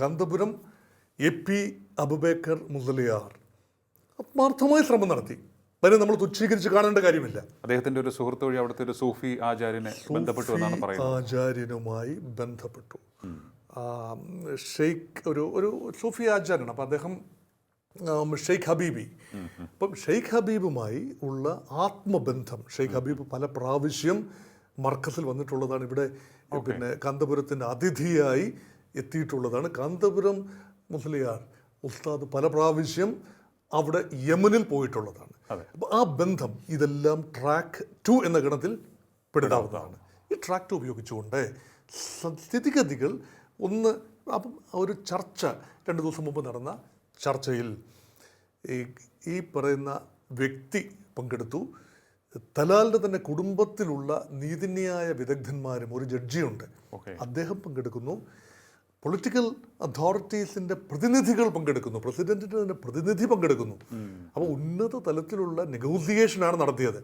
Kanthapuram A P Abubakar Musliyar ആത്മാർത്ഥമായ ശ്രമം നടത്തി. അതിനെ നമ്മൾ തുച്ഛീകരിച്ച് കാണേണ്ട കാര്യമില്ല. അദ്ദേഹത്തിന്റെ ഒരു സുഹൃത്ത് വഴി അവിടുത്തെ ഒരു സൂഫി ആചാര്യനെ ബന്ധപ്പെട്ടു എന്നാണ് പറയുന്നത്. ആചാര്യനുമായി ബന്ധപ്പെട്ടു. ഷെയ്ഖ് ഒരു ഒരു സൂഫി ആചാര്യനാണ്. അപ്പം അദ്ദേഹം ഷെയ്ഖ് ഹബീബി. അപ്പം ഷെയ്ഖ് ഹബീബുമായി ഉള്ള ആത്മബന്ധം ഷെയ്ഖ് ഹബീബ് പല പ്രാവശ്യം മർക്കസിൽ വന്നിട്ടുള്ളതാണ്. ഇവിടെ പിന്നെ കാന്തപുരത്തിന്റെ അതിഥിയായി എത്തിയിട്ടുള്ളതാണ്. കാന്തപുരം മുസ്ലിയാർ ഉസ്താദ് പല പ്രാവശ്യം അവിടെ യമനിൽ പോയിട്ടുള്ളതാണ്. അപ്പോൾ ആ ബന്ധം ഇതെല്ലാം ട്രാക്ക് ടു എന്ന ഗണത്തിൽ പെടുത്താവുന്നതാണ് ഈ ട്രാക്ക് ടു ഉപയോഗിച്ചുകൊണ്ട് സ്ഥിതിഗതികൾ ഒന്ന് അപ്പം ഒരു ചർച്ച രണ്ട് ദിവസം മുമ്പ് നടന്ന ചർച്ചയിൽ ഈ ഈ പറയുന്ന വ്യക്തി പങ്കെടുത്തു. തലാലിന്റെ തന്നെ കുടുംബത്തിലുള്ള നീതിന്യായ വിദഗ്ധന്മാരും ഒരു ജഡ്ജിയുണ്ട്. അദ്ദേഹം പങ്കെടുക്കുന്നു. പൊളിറ്റിക്കൽ അതോറിറ്റീസിന്റെ പ്രതിനിധികൾ പങ്കെടുക്കുന്നു. പ്രസിഡന്റിന്റെ തന്നെ പ്രതിനിധി പങ്കെടുക്കുന്നു. അപ്പോൾ ഉന്നത തലത്തിലുള്ള നെഗോസിയേഷനാണ് നടത്തിയത്.